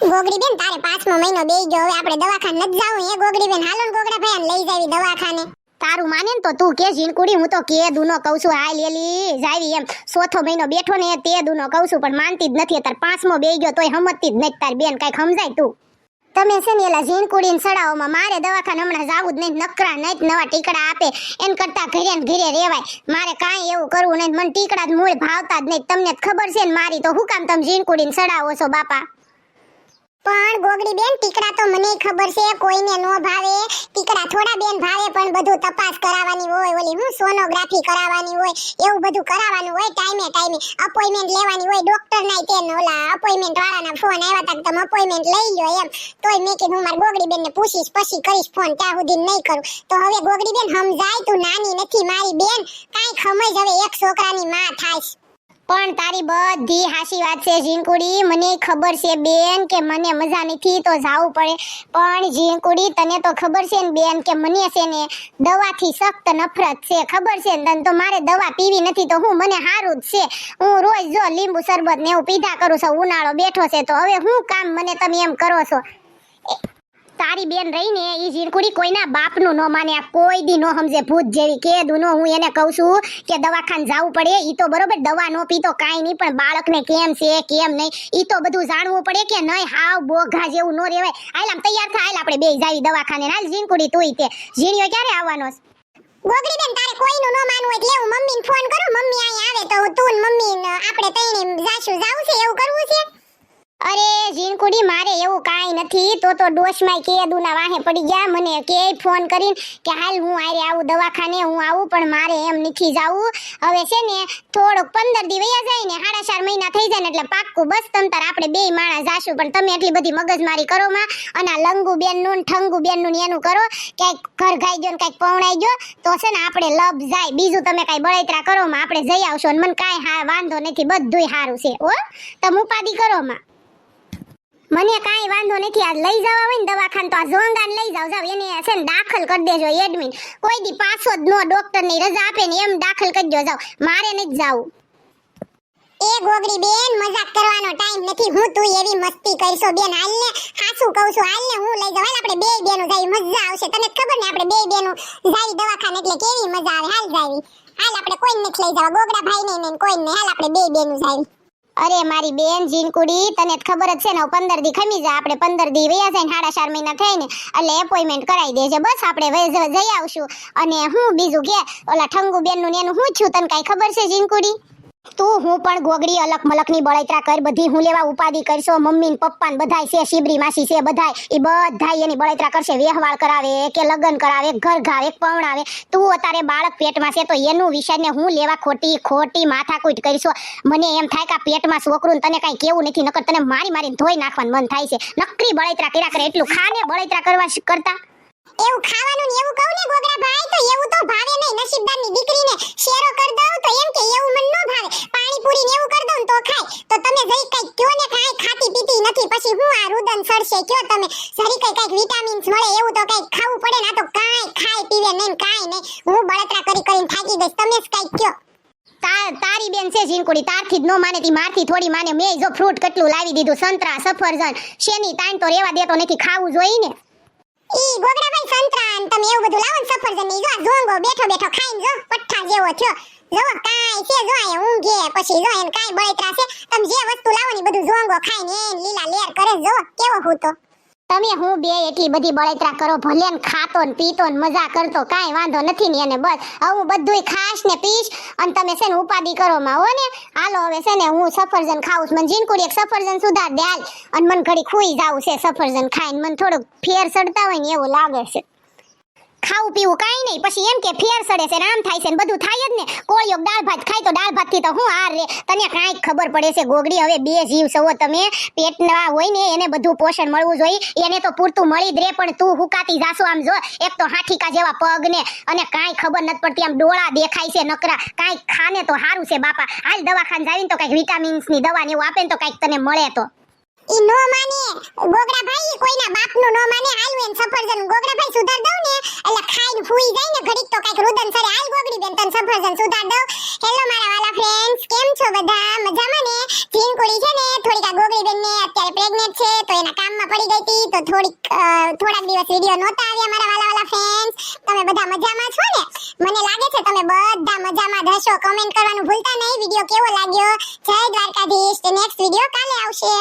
ગોગડી બેન તારે પાંચમો મહિનો બેઈ ગયો, હવે આપણે દવાખાને નથી જાવું. એ ગોગડી બેન હાલો ગોગડા ભાઈ લઈ જાવી દવાખાને. તારું માને તો તું કે ઝીણકુડી, હું તો કે દુનો કહું છું. હાલ એલી, જાવી એમ. ચોથો મહિનો બેઠો ને તે દુનો કહું છું, પણ માનતી જ નથી. તાર પાંચમો બેઈ ગયો, તોય હમતતી જ નથી તાર બેન. કાંઈક સમજાય તું? તમે છે ને એલા ઝીણકુડીને સડાવોમાં મારે દવાખાને હમણાં જાવું જ નહીં, નકરા નહીં નવા ટીકડા આપે. એન કરતા ઘરે ને ઘરે રેવાય. મારે કાંઈ એવું કરવું નહીં, મને ટીકડા જ મૂળ ભાવતા જ નહીં. તમને ખબર છે ને મારી. તો હું કામ તમે ઝીણકુડીને સડાવો છો, બાપા? પણ ગોગડી બેન, ટીકડા તો મને ખબર છે, કોઈને નો ભાવે. ટીકડા થોડા બેન ભાવે, પણ બધું તપાસ કરાવવાની હોય. ઓલી હું, સોનોગ્રાફી કરાવવાની હોય, એવું બધું કરાવવાનું હોય, ટાઈમે ટાઈમે. અપોઇન્ટમેન્ટ લેવાની હોય ડોક્ટર ના તે ઓલા અપોઇન્ટમેન્ટ વાળાના ફોન આવ્યા તા તમે અપોઇન્ટમેન્ટ લઈ લો એમ. તોય મેં કીધું મારી ગોગડી બેન ને પૂછીશ, પછી કરીશ ફોન ત્યાં સુધી નહીં કરું. તો હવે ગોગડી બેન, સમજાય તું, નાની નથી મારી બેન. કાંઈ ખમજ હવે એક છોકરાની માં થાય પણ તારી બધી હાસી વાત છે ઝીણકુડી મને ખબર છે બેન કે મને મજા નથી તો જાવું પડે. પણ ઝીણકુડી તને તો ખબર છે ને બેન કે મને છે ને દવાથી સખ્ત નફરત છે. ખબર છે ને તને? તો મારે દવા પીવી નથી તો હું મને સારું જ છે. હું રોજ જો લીંબુ શરબત ને એવું પીધા કરું છું, ઉનાળો બેઠો છે, તો હવે હું કામ મને તમે એમ કરો છો? તારી બેન રહીને એ ઝીણકુડી કોઈના બાપનું ન માને કોઈ દી નો સમજે, ભૂત જેવી કે દુનો હું એને કહું છું કે દવાખાને જવું પડે, ઈ તો બરોબર દવા નો પીતો કાંઈ નહીં, પણ બાળકને કેમ છે, કેમ નહીં, ઈ તો બધું જાણવું પડે કે નહીં, હાવ બોઘા જેવું નો રહેવાય. હાલ આમ તૈયાર થાય હાલ આપણે બે જાવી દવાખાને. હાલ ઝીણકુડી તું તે. ઝીણ્યો ક્યારે આવવાનો ગોગરી બેન, તારે કોઈનું ન માનવું એટલે હું મમ્મીને ફોન કરું મમ્મી અહીં આવે તો તું ને મમ્મી ને આપણે તઈને જાશું જાવું છે એવું કરવું છે અરે ઝીણકુડી મારે એવું કાંઈ નથી, તો તો ડોશમાં કે વાહે પડી ગયા. મને કે ફોન કરીને કે હાલ હું આરે આવું દવાખાને, હું આવું, પણ મારે એમ નથી જાવું. હવે છે ને, થોડોક પંદર દી વયા જાય ને, સાડા ચાર મહિના થઈ જાય ને, એટલે પાક્કું બસ તમ તાર આપણે બે માણસ જાશું. પણ તમે એટલી બધી મગજમારી કરો માં, અને આ લંગુ બેનનું ને ઠંગુ બેનનું ને એનું કરો, ક્યાંક ઘર ગાઈ ગયો ને કાંઈક પવણાઈ ગયો, તો છે ને આપણે લબ જાય. બીજું તમે કાંઈ બળતરા કરો માં, આપણે જઈ આવશો અને મને કાંઈ હા વાંધો નથી, બધુંય સારું છે ઓ તમે ઉપાધિ કરો માં. મને કાંઈ વાંધો નથી. આજ લઈ જવા હોય ને દવાખાને તો આ ઝોંગાને લઈ જાવ જાવ એને છે ને દાખલ કરી દેજો એડમિટ કોઈ દી પાછો જ નો ડોક્ટરની રજા આપે ને એમ દાખલ કરી દો જાવ મારે નથી જાવું. એ ગોગડી બેન, મજાક કરવાનો ટાઈમ નથી. હું તું એવી મસ્તી કરશો બેન. હાલ ને હાસું કહું છું. હાલ ને હું લઈ હાલ આપણે બે બેનો જાય, મજા આવશે. તને ખબર ને આપણે બે બેનો જાય દવાખાને એટલે કેવી મજા આવે. હાલ જાવી હાલ આપણે કોઈને નથી લઈ જવા ગોગડા ભાઈ ને ને કોઈને. હાલ આપણે બે બેનો જાય. અરે, મારી બેન જીનકુડી, તને જ ખબર જ છે ને પંદર દી ખમી જાય આપણે પંદર દી વયા જાય સાડા ચાર મહિના થઈ ને એટલે એપોઇન્ટમેન્ટ કરાવી દેજે, બસ આપણે જઈ આવશું. અને હું બીજું કે, ઓલા ઠંગુ બેનનું ને એનું હું છું, તને કાંઈ ખબર છે જીનકુડી? તું હું પણ ગોગડી અલક મલકની બળતરા કર, બધી હું લેવા ઉપાધિ કરશો, મમ્મી ને પપ્પા ને બધાય છે, શિબરી માસી છે, બધાય. એ બધાય એની બળતરા કરશે, વ્યવહાર કરાવે, કે લગ્ન કરાવે, ઘર ઘાવે પવણાવે તું અત્યારે બાળક પેટમાં છે, તો એનું વિષયને હું લેવા ખોટી ખોટી માથાકૂટ કરીશો. મને એમ થાય કે પેટમાં છોકરું તને કાંઈ કેવું નથી, નકર તને મારી મારીને ધોઈ નાખવાનું મન થાય છે. નકરી બળતરા કર્યા કરે, એટલું ખાને બળતરા કરવા કરતા. એવું ખાવાનું ને એવું કહું ને ગોગરા ભાઈ, તો એવું તો ભાવે નહીં. નસીબદારની દીકરીને શેરો કર દઉં તો એમ કે એવું મન ન ભાવે. પાણીપુરી ને એવું કર દઉં તો ખાય. તો તમે જઈ કઈ કયો ને કાઈ ખાતી પીતી નથી. પછી હું આ રુદન સડશે કયો તમે? જરી કઈ કંઈક વિટામિન્સ મળે એવું તો કઈ ખાવું પડે ના તો કાઈ ખાય, પીવે નહીં કાઈ નહીં. હું બળતરા કરી કરીને થાકી ગઈ. તમે જ કઈ કયો. તારી બેન છે ઝીણકુડી. તારથી જ નો માને તી, મારથી થોડી માને. મેં જો ફ્રૂટ કેટલું લાવી દીધું. સંતરા, સફરજન, શેની તાણ તો રેવા દેતો નથી. ખાવું જોઈએ ને. ઈ ગોગડાભાઈ સંતરા ને તમે એવું બધું લાવો ને સફરજનની જો આ ઝોંગો બેઠો બેઠો ખાઈને જો પઠ્ઠા જેવો થયો. જો કાઈ છે, જો આ ઊંઘે, પછી જો એને કાઈ બળતરા છે. તમે જે વસ્તુ લાવો ને બધું ઝોંગો ખાઈને એ લીલા લેર કરે, જો કેવો હું તો. તમે હું બે એટલી બધી બળતરા કરો, ભલે ખાતો ને પીતો ને મજા કરતો, કાંઈ વાંધો નથી ને એને બસ. હું બધુંય ખાશ ને પીશ અને તમે છે ને ઉપાધિ કરો માં, હો ને? હાલો, હવે છે ને હું સફરજન ખાઉં છું. મને જીનકુડી એક સફરજન સુધાર દે અને મને ઘડી ખુઈ જાવું છે સફરજન ખાઈને. મને થોડુંક ફેર સડતા હોય ને એવું લાગે છે. ખાવું પીવું કાંઈ નહીં. પછી એમ કે ફેર સડે છે રામ થાય છે ને બધું થાય જ ને. કોળિયો દાળ ભાત ખાય તો દાળ ભાતથી તો હું હાર રે. તને કાંઈક ખબર પડે છે ગોગડી, હવે બે જીવ સવો તમે. પેટના હોય ને એને બધું પોષણ મળવું જોઈએ. એને તો પૂરતું મળી જ રે, પણ તું હુકાતી જાશો આમ જો. એક તો હાઠીકા જેવા પગ ને, અને કાંઈ ખબર નથી પડતી આમ ડોળા દેખાય છે નકરા. કાંઈક ખાને તો સારું છે બાપા. હાલ દવાખાને જાવીને તો કાંઈક વિટામિન્સની દવા ને એવું આપે ને તો કાંઈક તને મળે તો. ઈ નો માને. ગોગડાભાઈ ઈ નું નો માને હાલવું એને સફરજન ગોગડાભાઈ સુધાર દઉં ને, એટલે ખાઈને ફૂઈ જાય ને ઘડીક તો કાંઈક રુદન સરે હાલ ગોગડી બેન તને સફરજન સુધાર દઉં. હેલો મારા વાલા ફ્રેન્ડ્સ કેમ છો બધા? મજામાં ને? જીન કુડી છે ને, થોડીક આ ગોગડી બેન ને અત્યારે પ્રેગ્નન્ટ છે, તો એના કામમાં પડી ગઈ હતી, તો થોડીક થોડાક દિવસ વીડિયો નહોતા આવ્યા મારા વાલા વાલા ફ્રેન્ડ્સ તમે બધા મજામાં છો ને? મને લાગે છે તમે બધા મજામાં જ હશો. કમેન્ટ કરવાનું ભૂલતા નહીં. વીડિયો કેવો લાગ્યો? જય દ્વારકાધીશ. નેક્સ્ટ વિડિયો કાલે આવશે.